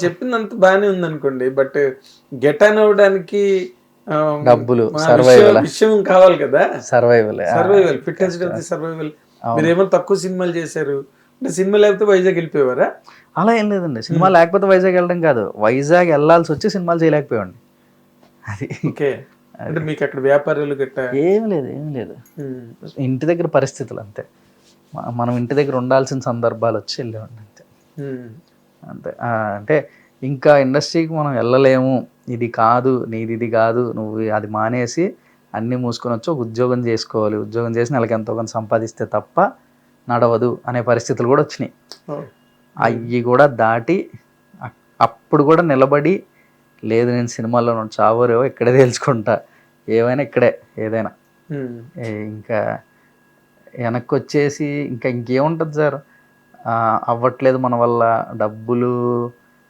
చెప్పిందంత బాగానే ఉంది అనుకోండి బట్ గెట్ ఆన్ అవ్వడానికి ఆ, డబ్బులు, survival. విషయం- కావాలి కదా? సర్వైవల్ సర్వైవల్ ఫిట్నెస్ సర్వైవల్ మీరు ఏమో తక్కువ సినిమాలు చేశారు అంటే సినిమా లేకపోతే వైజాగ్ వెళ్ళిపోయేవారా? అలా ఏం లేదండి. సినిమా లేకపోతే వైజాగ్ వెళ్ళడం కాదు. వైజాగ్ వెళ్ళాల్సి వచ్చి సినిమాలు చేయలేకపోయాడు అది ఓకే. అంటే మీకు అక్కడ వ్యాపారాలు గట్ట? ఏం లేదు ఏం లేదు. ఇంటి దగ్గర పరిస్థితులు అంతే. మనం ఇంటి దగ్గర ఉండాల్సిన సందర్భాలు వచ్చి వెళ్ళేవాడిని అంతే. అంతే. అంటే ఇంకా ఇండస్ట్రీకి మనం వెళ్ళలేము. ఇది కాదు నీది ఇది కాదు నువ్వు అది మానేసి అన్నీ మూసుకొని వచ్చి ఒక ఉద్యోగం చేసుకోవాలి. ఉద్యోగం చేసి నెలకి ఎంతో కొంత సంపాదిస్తే తప్ప నడవదు అనే పరిస్థితులు కూడా వచ్చినాయి. అవి కూడా దాటి అప్పుడు కూడా నిలబడి లేదు నేను సినిమాల్లో నుండి చావరేవో ఇక్కడే తెలుసుకుంటా ఏమైనా ఇక్కడే ఏదైనా. ఇంకా వెనక్కి వచ్చేసి ఇంకా ఇంకేముంటుంది సార్? అవ్వట్లేదు మన వల్ల. డబ్బులు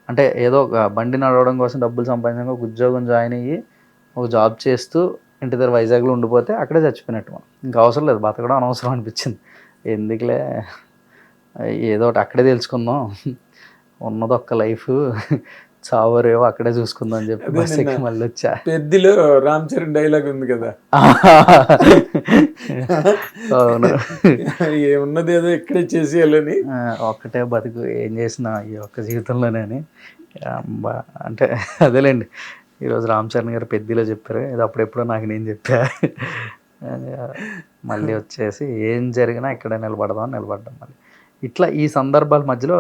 అంటే ఏదో ఒక బండి నడవడం కోసం డబ్బులు సంపాదించడం ఒక ఉద్యోగం జాయిన్ అయ్యి ఒక జాబ్ చేస్తూ ఇంటి దగ్గర వైజాగ్లో ఉండిపోతే అక్కడే చచ్చిపోయినట్టు మనం. ఇంకా అవసరం లేదు బతకడం అనవసరం అనిపించింది. ఎందుకులే? ఏదో ఒకటి అక్కడే తెలుసుకుందాం ఉన్నది ఒక్క లైఫ్. చావరేవో అక్కడే చూసుకుందాం అని చెప్పి బస్ ఎక్కి మళ్ళీ వచ్చా. పెద్దిలో రామ్ చరణ్ డైలాగ్ ఉంది కదా. అవును. ఏమున్నది ఏదో ఇక్కడే చేసేయాలని ఒక్కటే బతుకు ఏం చేసినా ఈ ఒక్క జీవితంలోనే అని. అంటే అదేలేండి ఈరోజు రామ్ చరణ్ గారు పెద్దిలో చెప్పారు ఇది అప్పుడెప్పుడో నాకు నేను చెప్పా. మళ్ళీ వచ్చేసి ఏం జరిగినా ఇక్కడ నిలబడదాం నిలబడ్డాం మళ్ళీ. ఇట్లా ఈ సందర్భాల మధ్యలో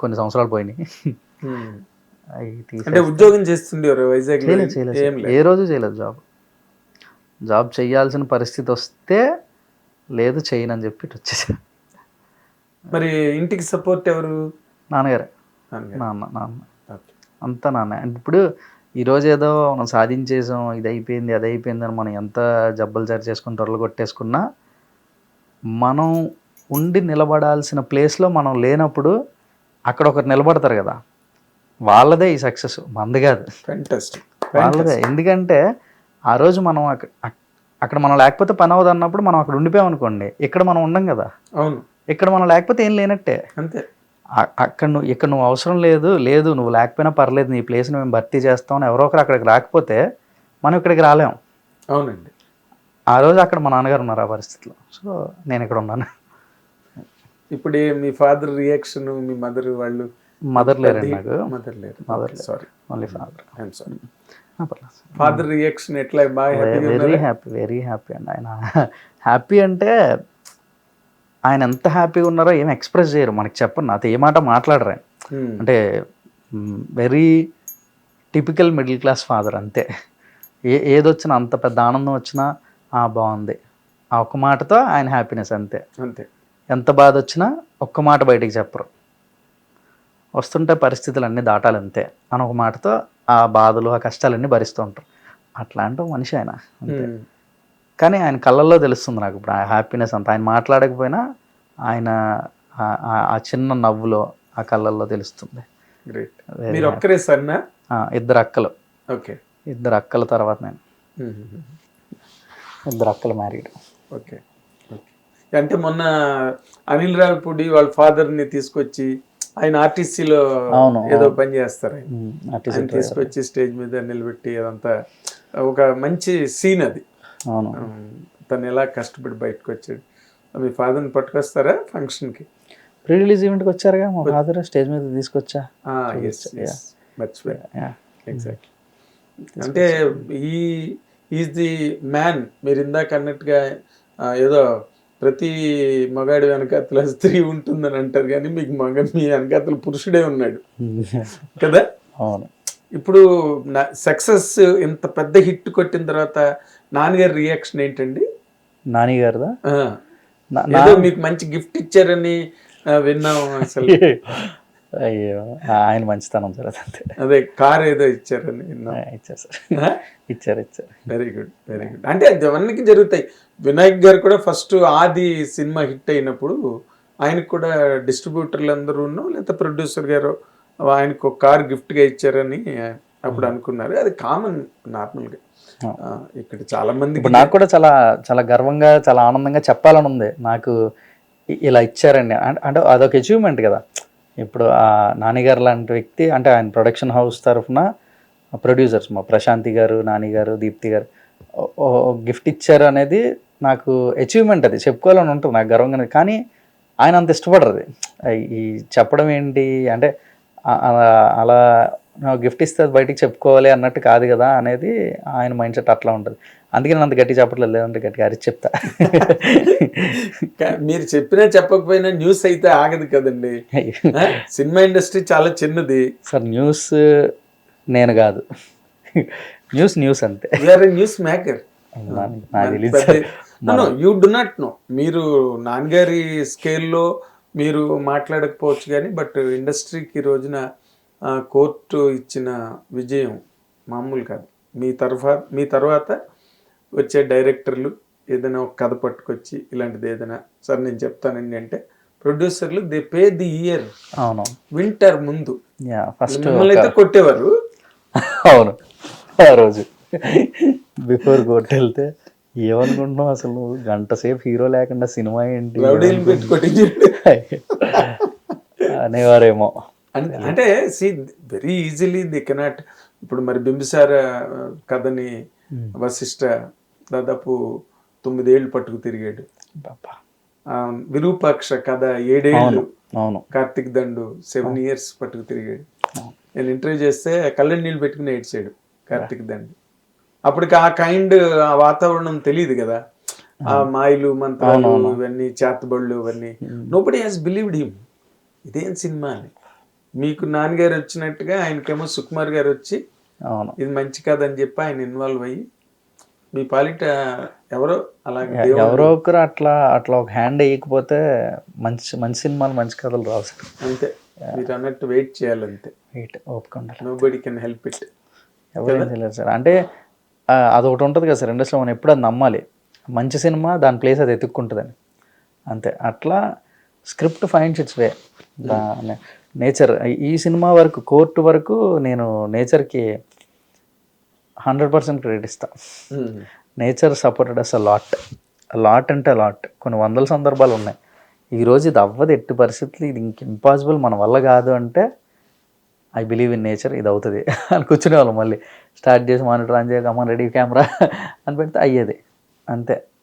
కొన్ని సంవత్సరాలు పోయినాయి. అంటే ఉద్యోగం చేస్తుండేవారు వైజాగ్ చేయలేదు ఏం రోజు చేయలేదు జాబ్. జాబ్ చేయాల్సిన పరిస్థితి వస్తే లేదు చేయనని చెప్పి వచ్చేసా మరి ఇంటికి సపోర్ట్ ఎవరు? నాన్నగారే. నాన్న నాన్న. అంతా నాన్న. అంటే ఇప్పుడు ఈరోజు ఏదో మనం సాధించేసాం ఇది అయిపోయింది అది అయిపోయింది అని మనం ఎంత జబ్బలు సరి చేసుకుని త్వరలు కొట్టేసుకున్నా మనం ఉండి నిలబడాల్సిన ప్లేస్లో మనం లేనప్పుడు అక్కడ ఒకరు నిలబడతారు కదా. వాళ్ళదే ఈ సక్సెస్ మంది కాదు. వాళ్ళదే. ఎందుకంటే ఆ రోజు మనం అక్క- అక్- అక్కడ మనం లేకపోతే పని అవ్వదు అన్నప్పుడు మనం అక్కడ ఉండిపోయాం అనుకోండి. ఇక్కడ మనం ఉండం కదా. అవును. ఇక్కడ మనం లేకపోతే ఏం లేనట్టే. అంతే. అక్కడ నువ్వు ఇక్కడ నువ్వు అవసరం లేదు లేదు నువ్వు లేకపోయినా పర్లేదు నీ ప్లేస్ని మేము భర్తీ చేస్తాం ఎవరో ఒకరు అక్కడికి రాకపోతే మనం ఇక్కడికి రాలేం. అవునండి. ఆ రోజు అక్కడ మా నాన్నగారు ఉన్నారు ఆ పరిస్థితిలో. సో నేను ఇక్కడ ఉన్నాను. ఇప్పుడు మీ ఫాదర్ రియాక్షన్ మీ మదర్ వాళ్ళు మదర్ లేరండి నాకు. మదర్ లేరు Mother sorry only father I'm sorry father reaction ఎట్లా? బాగా వెరీ హ్యాపీ వెరీ హ్యాపీ అండి ఆయన. హ్యాపీ అంటే ఆయన ఎంత హ్యాపీగా ఉన్నారో ఏం ఎక్స్ప్రెస్ చేయరు. మనకి చెప్పరు నాతో ఏ మాట మాట్లాడరు ఆయన. అంటే very typical middle class father అంతే. ఏ ఏదొచ్చినా అంత పెద్ద ఆనందం వచ్చినా ఆ బాగుంది. ఆ ఒక్క మాటతో ఆయన హ్యాపీనెస్ అంతే. అంతే. ఎంత బాధ వచ్చినా ఒక్క మాట బయటికి చెప్పరు. వస్తుంటే పరిస్థితులు అన్నీ దాటాలి అంతే అని ఒక మాటతో ఆ బాధలు ఆ కష్టాలన్నీ భరిస్తూ ఉంటారు. అట్లాంటి మనిషి ఆయన అంతే. కానీ ఆయన కళ్ళల్లో తెలుస్తుంది నాకు ఇప్పుడు. ఆ హ్యాపీనెస్ అంతా ఆయన మాట్లాడకపోయినా ఆయన ఆ- చిన్న నవ్వులో ఆ కళ్ళల్లో తెలుస్తుంది. మీరు ఒక్కరే సన్నా ఇద్దరు అక్కలు. ఓకే. ఇద్దరు అక్కల తర్వాత నేను. ఇద్దరు అక్కలు మ్యారీడ్. ఓకే. అంటే మొన్న అనిల్ రావిపూడి వాళ్ళ father ని తీసుకొచ్చి ఆయన ఆర్టీసీలో ఏదో పని చేస్తారు ఆయన. తీసుకొచ్చి స్టేజ్ మీద నిలబెట్టి అదంతా ఒక మంచి సీన్ అది. తను ఎలా కష్టపడి బయటకు వచ్చాడు. మీ ఫాదర్ని పట్టుకొస్తారా ఫంక్షన్కి? ప్రీ రిలీజ్ ఈవెంట్కి వచ్చారుగా మా ఫాదర్? స్టేజ్ మీద తీసుకొచ్చా. ఎగ్జాక్ట్లీ అంటే ఈ ఈజ్ ది మ్యాన్ మీరు ఇందాక అన్నట్టుగా ఏదో ప్రతి మగాడి వెనకాతల స్త్రీ ఉంటుందని అంటారు కానీ మీకు మగ మీ వెనకాతల పురుషుడే ఉన్నాడు. కదా? అవును. ఇప్పుడు సక్సెస్ ఇంత పెద్ద హిట్ కొట్టిన తర్వాత నాన్నగారి రియాక్షన్ ఏంటండి? నాని గారిదా ఆ, నా- ఏదో మీకు మంచి గిఫ్ట్ ఇచ్చారని విన్నాం అసలు. అయ్యో ఆయన మంచితనం సార్ అదంతే అదే కార్ ఏదో ఇచ్చారని ఇచ్చారు సార్. ఇచ్చారు ఇచ్చారు. వెరీ గుడ్ వెరీ గుడ్ అంటే అవన్నీ జరుగుతాయి. వినాయక్ గారు కూడా ఫస్ట్ ఆది సినిమా హిట్ అయినప్పుడు ఆయనకు కూడా డిస్ట్రిబ్యూటర్లు అందరూ లేకపోతే ప్రొడ్యూసర్ గారు ఆయనకు ఒక కార్ గిఫ్ట్గా ఇచ్చారని అప్పుడు అనుకున్నారు. అది కామన్ నార్మల్గా. ఇక్కడ చాలా మంది నాకు కూడా చాలా చాలా గర్వంగా చాలా ఆనందంగా చెప్పాలని ఉంది. నాకు ఇలా ఇచ్చారండి అంటే అదొక అచీవ్మెంట్ కదా. ఇప్పుడు ఆ నానిగారు లాంటి వ్యక్తి అంటే ఆయన ప్రొడక్షన్ హౌస్ తరఫున ప్రొడ్యూసర్స్ మా ప్రశాంతి గారు నాని గారు దీప్తి గారు గిఫ్ట్ ఇచ్చారు అనేది నాకు అచీవ్మెంట్ అది. చెప్పుకోవాలని ఉంటుంది నాకు గర్వంగా కానీ ఆయన అంత ఇష్టపడరు అది. ఈ చెప్పడం ఏంటి అంటే అలా- అలా గిఫ్ట్ ఇస్తే అది బయటికి చెప్పుకోవాలి అన్నట్టు కాదు కదా అనేది ఆయన మైండ్ సెట్ అట్లా ఉంటుంది. అందుకే నేను అంత గట్టి చెప్పట్లేదు లేదంటే గట్టిగా అరిచి చెప్తా. మీరు చెప్పినా చెప్పకపోయినా న్యూస్ అయితే ఆగదు కదండి? సినిమా ఇండస్ట్రీ చాలా చిన్నది. సార్ న్యూస్ నేను కాదు. న్యూస్ న్యూస్ అంతే. News maker. You do not know మీరు నాన్నగారి స్కేల్లో మీరు మాట్లాడకపోవచ్చు కానీ బట్ ఇండస్ట్రీకి రోజున కోర్టు ఇచ్చిన విజయం మామూలు కాదు. మీ తరఫా మీ తర్వాత వచ్చే డైరెక్టర్లు ఏదైనా ఒక కథ పట్టుకొచ్చి ఇలాంటిది ఏదైనా సార్ నేను చెప్తానండి అంటే ప్రొడ్యూసర్లు దే పే ది ఇయర్ అవును. వింటర్ ముందు. మిమ్మల్ని అయితే కొట్టేవారు. అవును. ఆ రోజు. బిఫోర్ కోర్టు వెళ్తే ఏమనుకుంటున్నావు అసలు గంట సేపు హీరో లేకుండా సినిమా ఏంటి? కొట్టి అనేవారేమో. అంటే see very easily they cannot ఇప్పుడు మరి బింబిసార కథని వశిష్ట దాదాపు తొమ్మిదేళ్ళు పట్టుకు తిరిగాడు. విరూపాక్ష కథ ఏడేళ్ళు కార్తిక్ దండు సెవెన్ ఇయర్స్ పట్టుకు తిరిగాడు. నేను ఇంటర్వ్యూ చేస్తే కళ్ళని నీళ్ళు పెట్టుకుని ఏడ్చాడు కార్తిక్ దండు. అప్పటికి ఆ కైండ్ ఆ వాతావరణం తెలియదు కదా. ఆ మాయలు మంత్రాలు ఇవన్నీ చేతబళ్ళు ఇవన్నీ. నోబడి హాస్ బిలీవ్డ్ హిమ్ ఇదేం సినిమా అని. మీకు నాన్నగారు వచ్చినట్టుగా ఆయనకేమో సుకుమార్ గారు వచ్చి అవును. ఇది మంచి కాదని చెప్పి ఆయన ఇన్వాల్వ్ అయ్యి మీ పాలిట ఎవరో అలాగే ఎవరో ఒకరు అట్లా అట్లా ఒక హ్యాండ్ వేయకపోతే మంచి మంచి సినిమాలు మంచి కథలు రావు సార్. అంతే. మీరు అన్నట్టు వెయిట్ చేయాలంతే. వెయిట్ ఓపుకుండాలి nobody can help it ఎవరేం చేయలేరు సార్. అంటే అదొకటి ఉంటుంది కదా సార్ ఇండస్ట్రీలో మనం ఎప్పుడు అది నమ్మాలి. మంచి సినిమా దాని ప్లేస్ అది ఎత్తుక్కుంటుందని. అంతే. అట్లా script finds its way. Nature ఈ సినిమా వరకు కోర్టు వరకు నేను నేచర్కి హండ్రెడ్ పర్సెంట్ క్రెడిట్ ఇస్తా. Nature supported us a lot. Lot అంటే లాట్. కొన్ని వందల సందర్భాలు ఉన్నాయి. ఈరోజు ఇది అవ్వదు ఎట్టి పరిస్థితులు ఇది ఇంక ఇంపాసిబుల్ మన వల్ల కాదు అంటే ఐ బిలీవ్ ఇన్ నేచర్ ఇది అవుతుంది. అని కూర్చునే వాళ్ళం మళ్ళీ. స్టార్ట్ చేసి మానిటర్ ఆన్ చేయక అమ్మ రెడీ కెమెరా అని పెడితే అయ్యేది. అంతే.